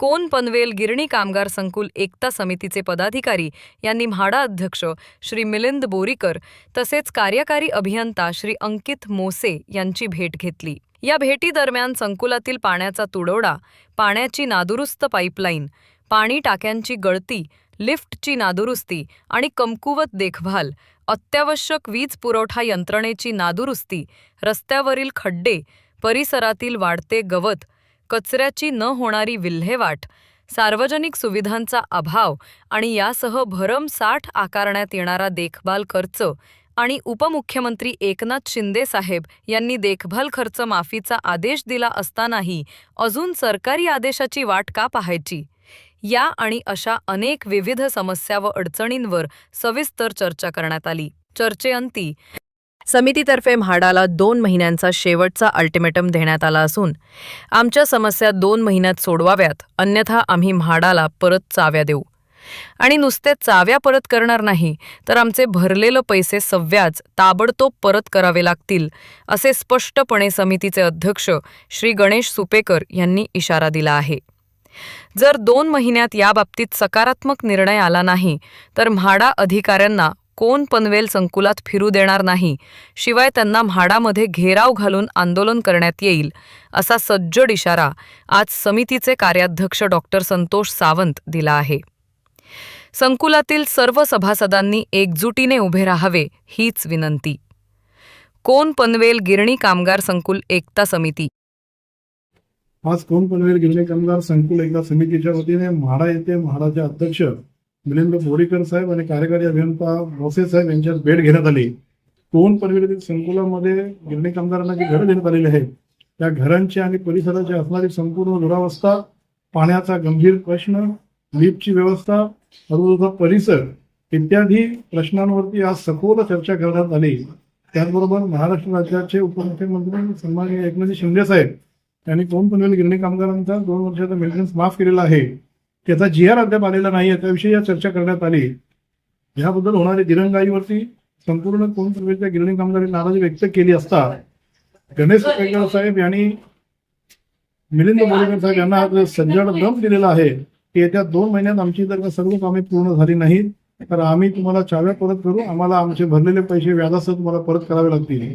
कोन पनवेल गिरणी कामगार संकुल एकता समितीचे पदाधिकारी यांनी म्हाडा अध्यक्ष श्री मिलिंद बोरीकर तसेच कार्यकारी अभियंता श्री अंकित मोसे यांची भेट घेतली. या भेटीदरम्यान संकुलातील पाण्याचा तुडवडा पाण्याची नादुरुस्त पाईपलाईन पाणी टाक्यांची गळती लिफ्टची नादुरुस्ती आणि कमकुवत देखभाल अत्यावश्यक वीज पुरवठा यंत्रणेची नादुरुस्ती रस्त्यावरील खड्डे परिसरातील वाढते गवत कचऱ्याची न होणारी विल्हेवाट सार्वजनिक सुविधांचा अभाव आणि यासह भरमसाठ आकारण्यात येणारा देखभाल खर्च आणि उपमुख्यमंत्री एकनाथ शिंदे साहेब यांनी देखभाल खर्च माफीचा आदेश दिला असतानाही अजून सरकारी आदेशाची वाट का पाहायची? या आणि अशा अनेक विविध समस्या व अडचणींवर सविस्तर चर्चा करण्यात आली. चर्चेअंती समितीतर्फे म्हाडाला दोन महिन्यांचा शेवटचा अल्टिमेटम देण्यात आला असून आमच्या समस्या दोन महिन्यात सोडवाव्यात अन्यथा आम्ही म्हाडाला परत चाव्या देऊ. आणि नुसते चाव्या परत करणार नाही तर आमचे भरलेलं पैसे सव्याज ताबडतोब परत करावे लागतील असे स्पष्टपणे समितीचे अध्यक्ष श्री गणेश सुपेकर यांनी इशारा दिला आहे. जर दोन महिन्यात याबाबतीत सकारात्मक निर्णय आला नाही तर म्हाडा अधिकाऱ्यांना कोण पनवेल संकुलात फिरू देणार नाही शिवाय त्यांना म्हाडामध्ये घेराव घालून आंदोलन करण्यात येईल असा सज्जड इशारा आज समितीचे कार्याध्यक्ष डॉक्टर संतोष सावंत दिला आहे. संकुलातील सर्व सभासदांनी एकजुटीने उभे राहावे हीच विनंती. कोण पनवेल गिरणी कामगार संकुल एकता समिती? आज कोण पनवेल गिरणी कामगार संकुल एकता समितीच्या वतीने म्हाडा येथे म्हाडाचे अध्यक्ष मिलिंद बोरीकर साहेब आणि कार्यकारी अभियंता भोसे साहेब यांच्यात भेट घेण्यात आली. कोण पनवेल संकुलामध्ये गिरणी कामगारांना जी घरं देण्यात आलेली आहेत त्या घरांची आणि परिसराची असणारी संपूर्ण दुरावस्था पाण्याचा गंभीर प्रश्न लिफ्टची व्यवस्था आजूबाजूचा परिसर इत्यादी प्रश्नांवरती आज सखोल चर्चा करण्यात आली. त्याचबरोबर महाराष्ट्र राज्याचे उपमुख्यमंत्री सन्माननीय एकनाथजी शिंदे साहेब त्यांनी कोण पनवेल गिरणी कामगारांचा दोन वर्षाचा मेंटेनन्स माफ केलेला आहे त्याचा जी आर अद्याप आलेला नाही आहे त्याविषयी या चर्चा करण्यात आली. याबद्दल होणारी दिरंगाईवरती संपूर्ण कोण प्रवेशच्या गिरणी कामगारांनी नाराजी व्यक्त केली असता गणेश पेकर साहेब यांनी मिलिंद बोरेकर साहेब यांना आज सज्जड दम दिलेला आहे. की येत्या दोन महिन्यात आमची जर का सर्व कामे पूर्ण झाली नाहीत तर आम्ही तुम्हाला चाव्या परत करू आम्हाला आमचे भरलेले पैसे व्याजासह तुम्हाला परत करावे लागतील.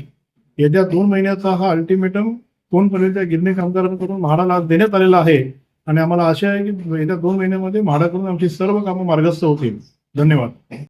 येत्या दोन महिन्याचा हा अल्टिमेटम कोण पनवेलच्या गिरणी कामगारांकडून म्हाडाला देण्यात आलेला आहे. आणि आम्हाला आशा आहे की येत्या दोन महिन्यामध्ये म्हाडाकडून आमची सर्व कामं मार्गस्थ होतील. धन्यवाद.